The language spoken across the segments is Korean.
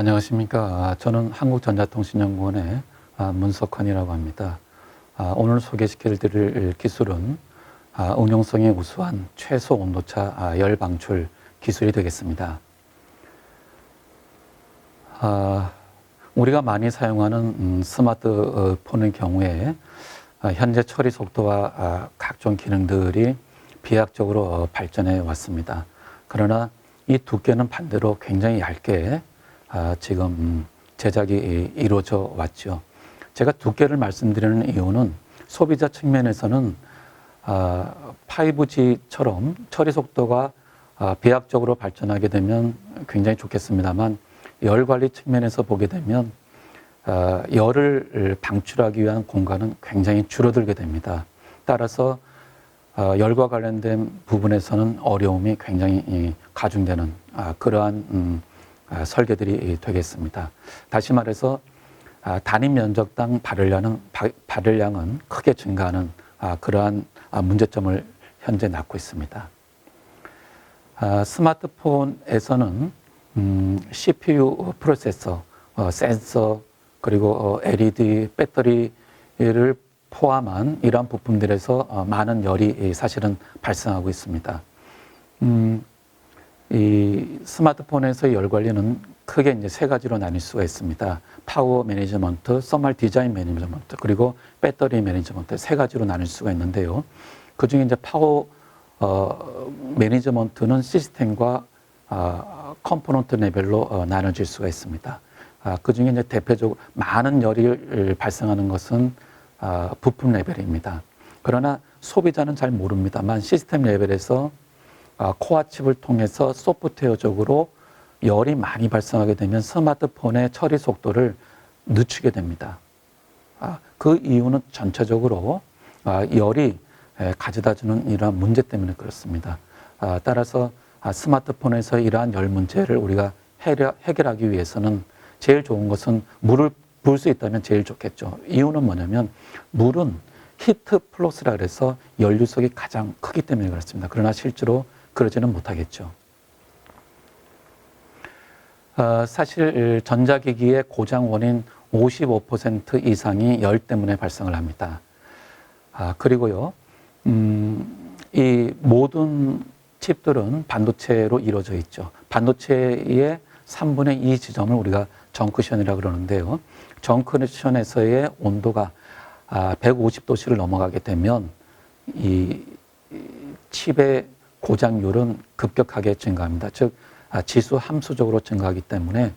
안녕하십니까. 저는 한국전자통신연구원의 아, 문석환이라고 합니다. 아, 오늘 소개시켜 드릴 기술은 아, 응용성이 우수한 최소 온도차 아, 열 방출 기술이 되겠습니다. 아, 우리가 많이 사용하는 음, 스마트폰의 경우에 아, 현재 처리 속도와 아, 각종 기능들이 비약적으로 어, 발전해 왔습니다. 그러나 이 두께는 반대로 굉장히 얇게 아, 지금 음, 제작이 이- 이루어져 왔죠. 제가 두께를 말씀드리는 이유는 소비자 측면에서는 아, 5G처럼 처리 속도가 아, 비약적으로 발전하게 되면 굉장히 좋겠습니다만 열 관리 측면에서 보게 되면 아, 열을 방출하기 위한 공간은 굉장히 줄어들게 됩니다. 따라서 어, 열과 관련된 부분에서는 어려움이 굉장히 이, 가중되는 아, 그러한 음, 아, 설계들이 되겠습니다. 다시 말해서 아, 단위 면적당 발열량은, 바- 발열량은 크게 증가하는 아, 그러한 아, 문제점을 현재 낳고 있습니다. 아, 스마트폰에서는 음, CPU 프로세서, 어, 센서, 그리고 어, LED 배터리를 포함한 이러한 부품들에서 어, 많은 열이 이, 사실은 발생하고 있습니다. 음, 이 스마트폰에서 열 관리는 크게 이제 세 가지로 나뉠 수가 있습니다. 파워 매니지먼트, 서멀 디자인 매니지먼트, 그리고 배터리 매니지먼트 세 가지로 나눌 수가 있는데요. 그 중에 이제 파워 어, 매니지먼트는 시스템과 아, 컴포넌트 레벨로 어, 나눠질 수가 있습니다. 아, 그 중에 이제 대표적으로 많은 열이 발생하는 것은 아, 부품 레벨입니다. 그러나 소비자는 잘 모릅니다만 시스템 레벨에서 아, 코어 칩을 통해서 소프트웨어적으로 열이 많이 발생하게 되면 스마트폰의 처리 속도를 늦추게 됩니다. 아, 그 이유는 전체적으로 아, 열이 에, 가져다 주는 이러한 문제 때문에 그렇습니다. 아, 따라서 아, 스마트폰에서 이러한 열 문제를 우리가 해결, 해결하기 위해서는 제일 좋은 것은 물을 부을 수 있다면 제일 좋겠죠. 이유는 뭐냐면 물은 히트 플러스라 그래서 연료속이 가장 크기 때문에 그렇습니다. 그러나 실제로 그러지는 못하겠죠. 어, 사실 전자기기의 고장 원인 55% 이상이 열 때문에 발생을 합니다. 아, 그리고요, 음, 이 모든 칩들은 반도체로 이루어져 있죠. 반도체의 3분의 2 지점을 우리가 정크션이라고 그러는데요. 정크션에서의 온도가 아, 150도씨를 넘어가게 되면 이, 이 칩의 고장률은 급격하게 증가합니다. 즉 아, 지수 함수적으로 증가하기 때문에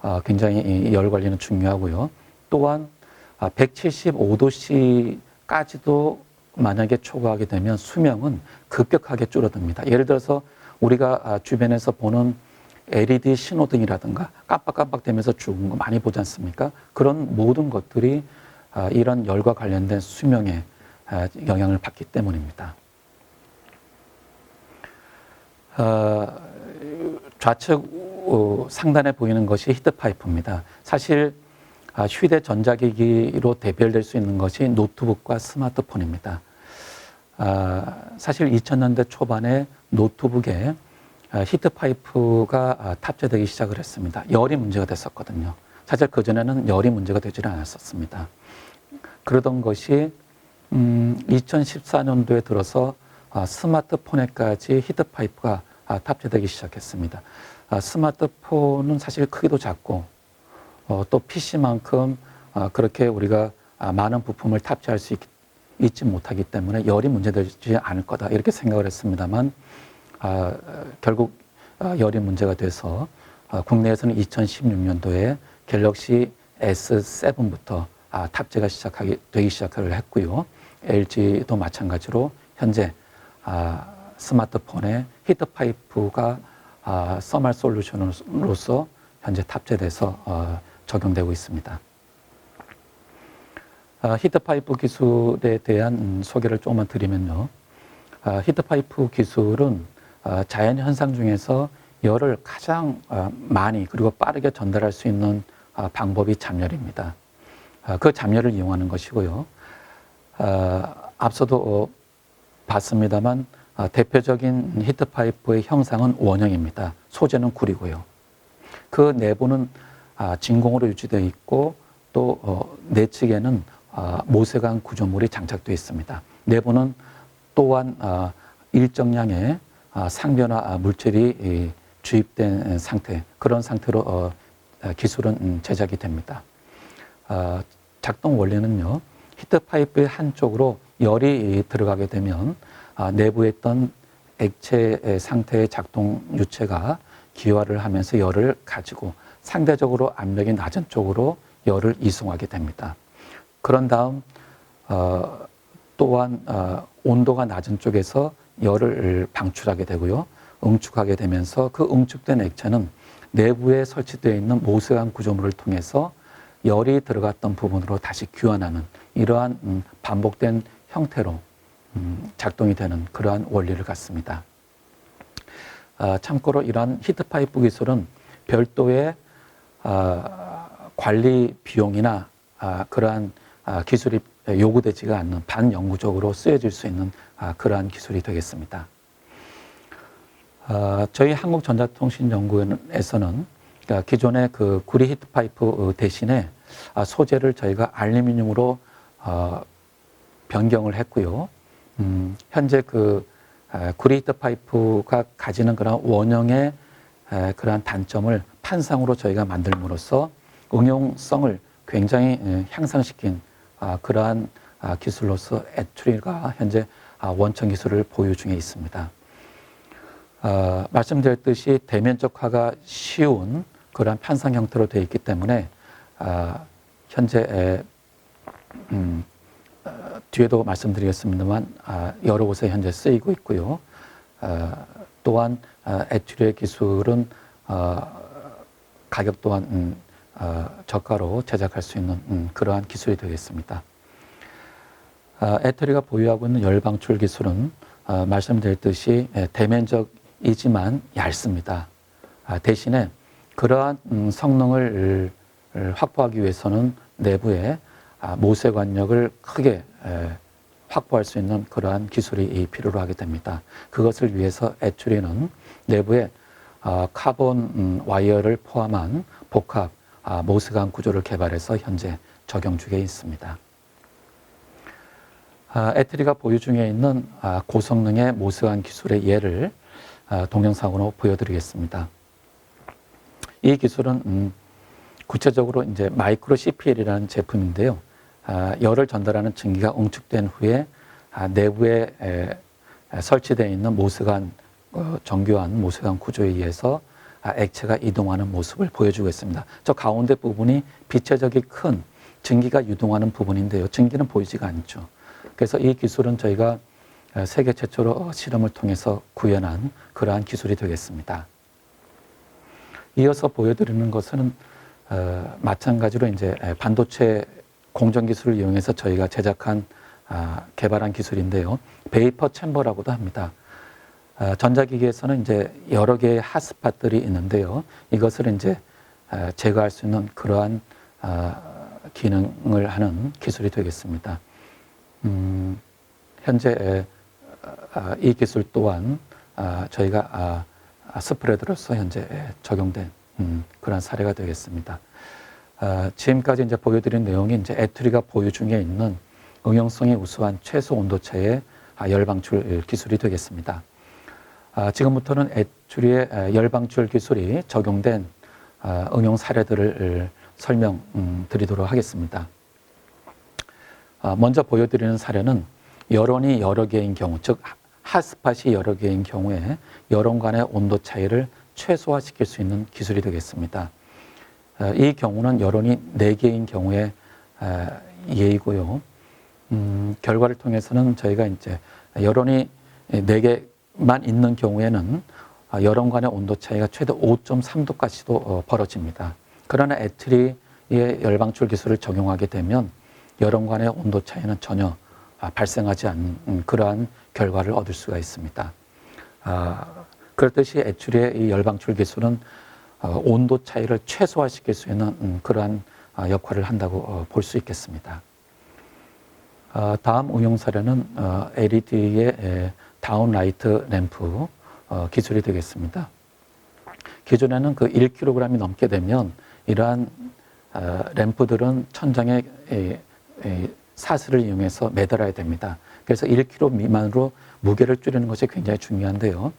아, 굉장히 이열 관리는 중요하고요. 또한 아, 175도씨까지도 만약에 초과하게 되면 수명은 급격하게 줄어듭니다. 예를 들어서 우리가 아, 주변에서 보는 LED 신호등이라든가 깜빡깜빡대면서 죽은 거 많이 보지 않습니까? 그런 모든 것들이 아, 이런 열과 관련된 수명에 아, 영향을 받기 때문입니다. 어, 좌측 어, 상단에 보이는 것이 히트파이프입니다. 사실 아, 휴대 전자기기로 대별될 수 있는 것이 노트북과 스마트폰입니다. 아, 사실 2000년대 초반에 노트북에 아, 히트파이프가 아, 탑재되기 시작을 했습니다. 열이 문제가 됐었거든요. 사실 그전에는 열이 문제가 되지는 않았었습니다. 그러던 것이 음, 2014년도에 들어서 아, 스마트폰에까지 히트파이프가 아, 탑재되기 시작했습니다. 아, 스마트폰은 사실 크기도 작고 어, 또 PC만큼 아, 그렇게 우리가 아, 많은 부품을 탑재할 수 있, 있지 못하기 때문에 열이 문제되지 않을 거다 이렇게 생각을 했습니다만 아, 결국 아, 열이 문제가 돼서 아, 국내에서는 2016년도에 갤럭시 S7부터 아, 탑재가 시작하기 되기 시작을 했고요. LG도 마찬가지로 현재 아, 스마트폰에 히트파이프가 아, 서멀 솔루션으로서 현재 탑재돼서 어, 적용되고 있습니다. 아, 히트파이프 기술에 대한 음, 소개를 조금만 드리면요. 아, 히트파이프 기술은 아, 자연 현상 중에서 열을 가장 아, 많이 그리고 빠르게 전달할 수 있는 아, 방법이 잠열입니다. 아, 그 잠열을 이용하는 것이고요. 아, 앞서도 어, 봤습니다만 아, 대표적인 히트파이프의 형상은 원형입니다. 소재는 구리고요. 그 내부는 아, 진공으로 유지되어 있고 또 어, 내측에는 아, 모세관 구조물이 장착되어 있습니다. 내부는 또한 아, 일정량의 아, 상변화 아, 물질이 이, 주입된 상태 그런 상태로 어, 아, 기술은 음, 제작이 됩니다. 아, 작동 원리는요. 히트 파이프의 한쪽으로 열이 들어가게 되면 아, 내부에 있던 액체 상태의 작동 유체가 기화를 하면서 열을 가지고 상대적으로 압력이 낮은 쪽으로 열을 이송하게 됩니다. 그런 다음 어, 또한 어, 온도가 낮은 쪽에서 열을 방출하게 되고요. 응축하게 되면서 그 응축된 액체는 내부에 설치되어 있는 모세관 구조물을 통해서 열이 들어갔던 부분으로 다시 귀환하는 이러한 음, 반복된 형태로 음, 작동이 되는 그러한 원리를 갖습니다. 아, 참고로 이러한 히트파이프 기술은 별도의 아, 관리 비용이나 아, 그러한 아, 기술이 요구되지가 않는 반영구적으로 쓰여질 수 있는 아, 그러한 기술이 되겠습니다. 아, 저희 한국전자통신연구원에서는 그러니까 기존의 그 구리 히트파이프 대신에 아, 소재를 저희가 알루미늄으로 어, 변경을 했고요. 음, 현재 그 아, 구리 히트파이프가 가지는 그런 원형의 에, 그러한 단점을 판상으로 저희가 만들므로써 응용성을 굉장히 에, 향상시킨 아, 그러한 아, 기술로서 에투리가 현재 아, 원천 기술을 보유 중에 있습니다. 아, 말씀드렸듯이 대면적화가 쉬운 그러한 편상 형태로 되어 있기 때문에 아, 현재 에, 음, 어, 뒤에도 말씀드리겠습니다만 아, 여러 곳에 현재 쓰이고 있고요. 아, 또한 아, 에튜리의 기술은 아, 가격 또한 음, 아, 저가로 제작할 수 있는 음, 그러한 기술이 되겠습니다. 아, 에터리가 보유하고 있는 열방출 기술은 아, 말씀드렸듯이 에, 대면적이지만 얇습니다. 아, 대신에 그러한 음, 성능을 을 확보하기 위해서는 내부에 아, 모세관력을 크게 에, 확보할 수 있는 그러한 기술이 이 필요로 하게 됩니다. 그것을 위해서 에투리는 내부에 아, 카본 음, 와이어를 포함한 복합 아, 모세관 구조를 개발해서 현재 적용 중에 있습니다. 아, 에트리가 보유 중에 있는 아, 고성능의 모세관 기술의 예를 아, 동영상으로 보여드리겠습니다. 이 기술은 음, 구체적으로 이제 마이크로 CPL이라는 제품인데요. 아, 열을 전달하는 증기가 응축된 후에 아, 내부에 설치되어 있는 모세관 어, 정교한 모세관 구조에 의해서 아, 액체가 이동하는 모습을 보여주고 있습니다. 저 가운데 부분이 비체적이 큰 증기가 유동하는 부분인데요. 증기는 보이지가 않죠. 그래서 이 기술은 저희가 에, 세계 최초로 실험을 통해서 구현한 그러한 기술이 되겠습니다. 이어서 보여드리는 것은 어, 마찬가지로 이제 반도체 공정 기술을 이용해서 저희가 제작한 아, 개발한 기술인데요. 베이퍼 챔버라고도 합니다. 아, 전자기기에서는 이제 여러 개의 핫스팟들이 있는데요. 이것을 이제 아, 제거할 수 있는 그러한 아, 기능을 하는 기술이 되겠습니다. 음, 현재 에, 아, 이 기술 또한 아, 저희가 아, 아, 스프레드로서 현재 적용된 음, 그런 사례가 되겠습니다. 아, 지금까지 이제 보여드린 내용이 이제 에투리가 보유 중에 있는 응용성이 우수한 최소 온도차의 아, 열방출 기술이 되겠습니다. 아, 지금부터는 에투리의 아, 열방출 기술이 적용된 아, 응용 사례들을 설명드리도록 하겠습니다. 아, 먼저 보여드리는 사례는 여론이 여러 개인 경우, 즉 핫스팟이 여러 개인 경우에 여론 간의 온도 차이를 최소화시킬 수 있는 기술이 되겠습니다. 아, 이 경우는 여론이 네 개인 경우에 아, 예이고요. 음, 결과를 통해서는 저희가 이제 여론이 네 개만 있는 경우에는 아, 여론 간의 온도 차이가 최대 5.3도까지도 어, 벌어집니다. 그러나 에트리의 열방출 기술을 적용하게 되면 여론 간의 온도 차이는 전혀 발생하지 않는 음, 그러한 결과를 얻을 수가 있습니다. 그렇듯이 에츄리의 이 열방출 기술은 어, 온도 차이를 최소화시킬 수 있는 음, 그러한 아, 역할을 한다고 어, 볼수 있겠습니다. 아, 다음 응용 사례는 어, LED의 다운라이트 램프 기술이 되겠습니다. 기존에는 그 1kg이 넘게 되면 이러한 어, 램프들은 천장에 사슬을 이용해서 매달아야 됩니다. 그래서 1kg 미만으로 무게를 줄이는 것이 굉장히 중요한데요.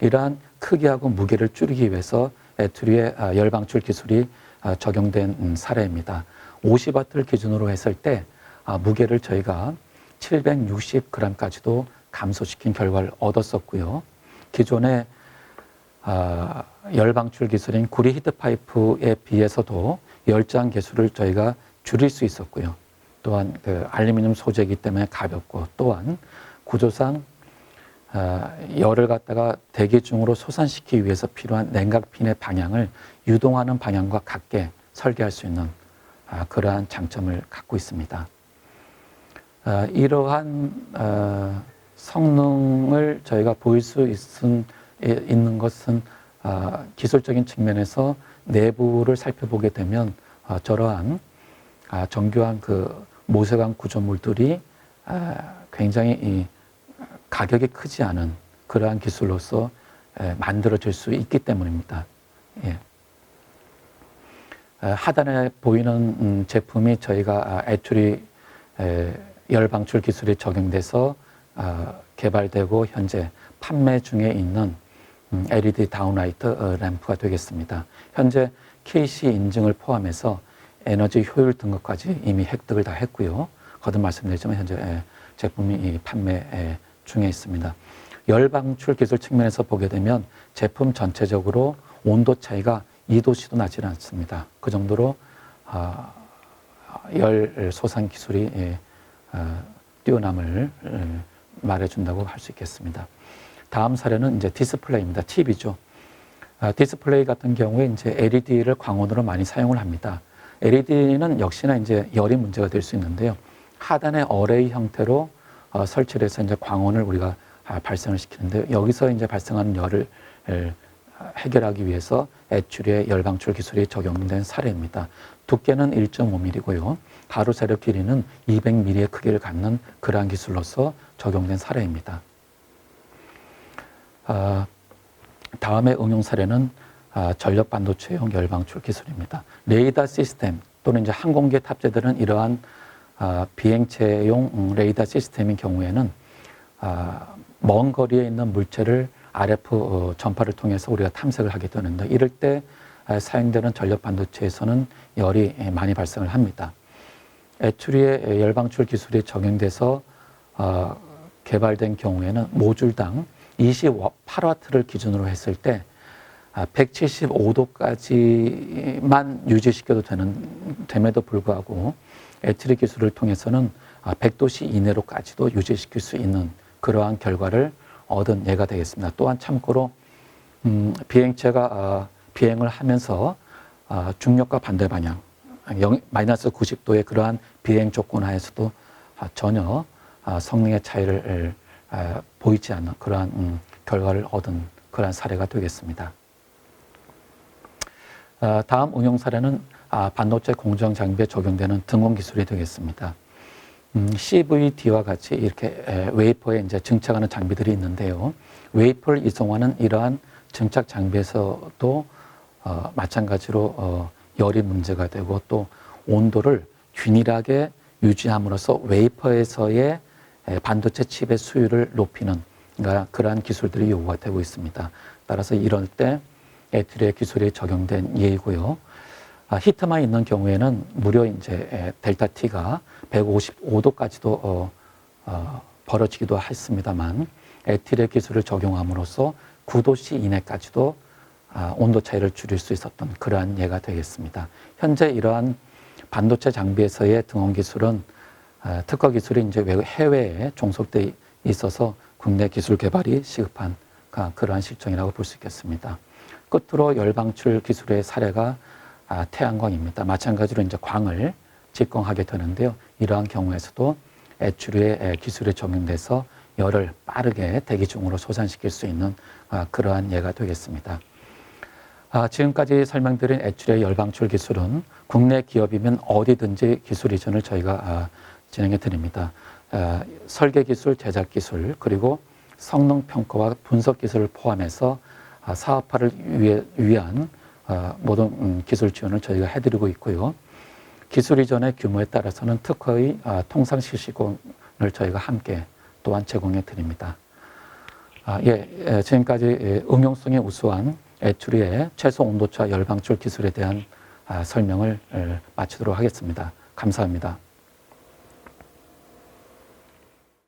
이러한 크기하고 무게를 줄이기 위해서 에투리의 아, 열방출 기술이 아, 적용된 음, 사례입니다. 50와트를 기준으로 했을 때 아, 무게를 저희가 760g까지도 감소시킨 결과를 얻었었고요. 기존의 아, 열방출 기술인 구리 히트파이프에 비해서도 열장 개수를 저희가 줄일 수 있었고요. 또한 그 알루미늄 소재이기 때문에 가볍고 또한 구조상 아, 열을 갖다가 대기 중으로 솟아시키기 위해서 필요한 냉각핀의 방향을 유동하는 방향과 같게 설계할 수 있는 아, 그러한 장점을 갖고 있습니다. 아, 이러한 아, 성능을 저희가 보일 수 있은, 있는 것은 아, 기술적인 측면에서 내부를 살펴보게 되면 아, 저러한 아, 정교한 그 모세관 구조물들이 아, 굉장히 이 가격이 크지 않은 그러한 기술로서 에, 만들어질 수 있기 때문입니다. 예. 에, 하단에 보이는 음, 제품이 저희가 아, 애출이 에, 열방출 기술이 적용돼서 아, 개발되고 현재 판매 중에 있는 음, LED 다운라이트 어, 램프가 되겠습니다. 현재 KC 인증을 포함해서 에너지 효율 등급까지 이미 획득을 다 했고요. 거듭 말씀드리지만 현재 에, 제품이 이 판매 에, 중에 있습니다. 열 방출 기술 측면에서 보게 되면 제품 전체적으로 온도 차이가 2도씨도 나지 않습니다. 그 정도로 아, 열 소산 기술이 예, 아, 뛰어남을 예, 말해준다고 할 수 있겠습니다. 다음 사례는 이제 디스플레이입니다. TV죠. 아, 디스플레이 같은 경우에 이제 LED를 광원으로 많이 사용을 합니다. LED는 역시나 이제 열이 문제가 될 수 있는데요. 하단에 어레이 형태로 어, 설치를 해서 이제 광원을 우리가 아, 발생을 시키는데 여기서 이제 발생하는 열을 에, 해결하기 위해서 애출의 열방출 기술이 적용된 사례입니다. 두께는 1.5mm고요. 가로 세로 길이는 200mm의 크기를 갖는 그러한 기술로서 적용된 사례입니다. 아, 다음에 응용 사례는 아, 전력 반도체용 열방출 기술입니다. 레이더 시스템 또는 이제 항공기에 탑재되는 이러한 아, 비행체용 음, 레이더 시스템인 경우에는 아, 먼 거리에 있는 물체를 RF 어, 전파를 통해서 우리가 탐색을 하게 되는데 이럴 때 아, 사용되는 전력 반도체에서는 열이 예, 많이 발생을 합니다. 애추리의 열방출 기술이 적용돼서 어, 개발된 경우에는 모듈당 28와트를 기준으로 했을 때 175도까지만 유지시켜도 되는 됨에도 불구하고 애트리 기술을 통해서는 100도씨 이내로까지도 유지시킬 수 있는 그러한 결과를 얻은 예가 되겠습니다. 또한 참고로 음, 비행체가 아, 비행을 하면서 아, 중력과 반대 방향 영, 마이너스 90도의 그러한 비행 조건 하에서도 아, 전혀 아, 성능의 차이를 아, 보이지 않는 그러한 음, 결과를 얻은 그러한 사례가 되겠습니다. 아, 다음 응용 사례는 아, 반도체 공정 장비에 적용되는 등원 기술이 되겠습니다. 음, CVD와 같이 이렇게 에, 웨이퍼에 이제 증착하는 장비들이 있는데요. 웨이퍼를 이송하는 이러한 증착 장비에서도 어, 마찬가지로 어, 열이 문제가 되고 또 온도를 균일하게 유지함으로써 웨이퍼에서의 에, 반도체 칩의 수율을 높이는 그러한 기술들이 요구가 되고 있습니다. 따라서 이럴 때 에트리의 기술이 적용된 예이고요. 아, 히트만 있는 경우에는 무려 이제 에, 델타 T가 155도까지도 어, 어, 벌어지기도 했습니다만 에틸의 기술을 적용함으로써 9도씨 이내까지도 아, 온도 차이를 줄일 수 있었던 그러한 예가 되겠습니다. 현재 이러한 반도체 장비에서의 등원 기술은 아, 특허 기술이 이제 해외에 종속돼 있어서 국내 기술 개발이 시급한 아, 그러한 실정이라고 볼 수 있겠습니다. 끝으로 열방출 기술의 사례가 아, 태양광입니다. 마찬가지로 이제 광을 직공하게 되는데요. 이러한 경우에서도 애추류의 기술이 적용돼서 열을 빠르게 대기 중으로 솟아시킬 수 있는 아, 그러한 예가 되겠습니다. 아, 지금까지 설명드린 애출의 열방출 기술은 국내 기업이면 어디든지 기술 이전을 저희가 아, 진행해 드립니다. 아, 설계 기술, 제작 기술, 그리고 성능 평가와 분석 기술을 포함해서 아, 사업화를 위해, 위한 어, 모든 음, 기술 지원을 저희가 해드리고 있고요. 기술 이전의 규모에 따라서는 특허의 아, 통상 실시권을 저희가 함께 또한 제공해 드립니다. 아, 예, 예, 지금까지 예, 응용성이 우수한 애추리의 최소 온도차 열방출 기술에 대한 아, 설명을 에, 마치도록 하겠습니다. 감사합니다.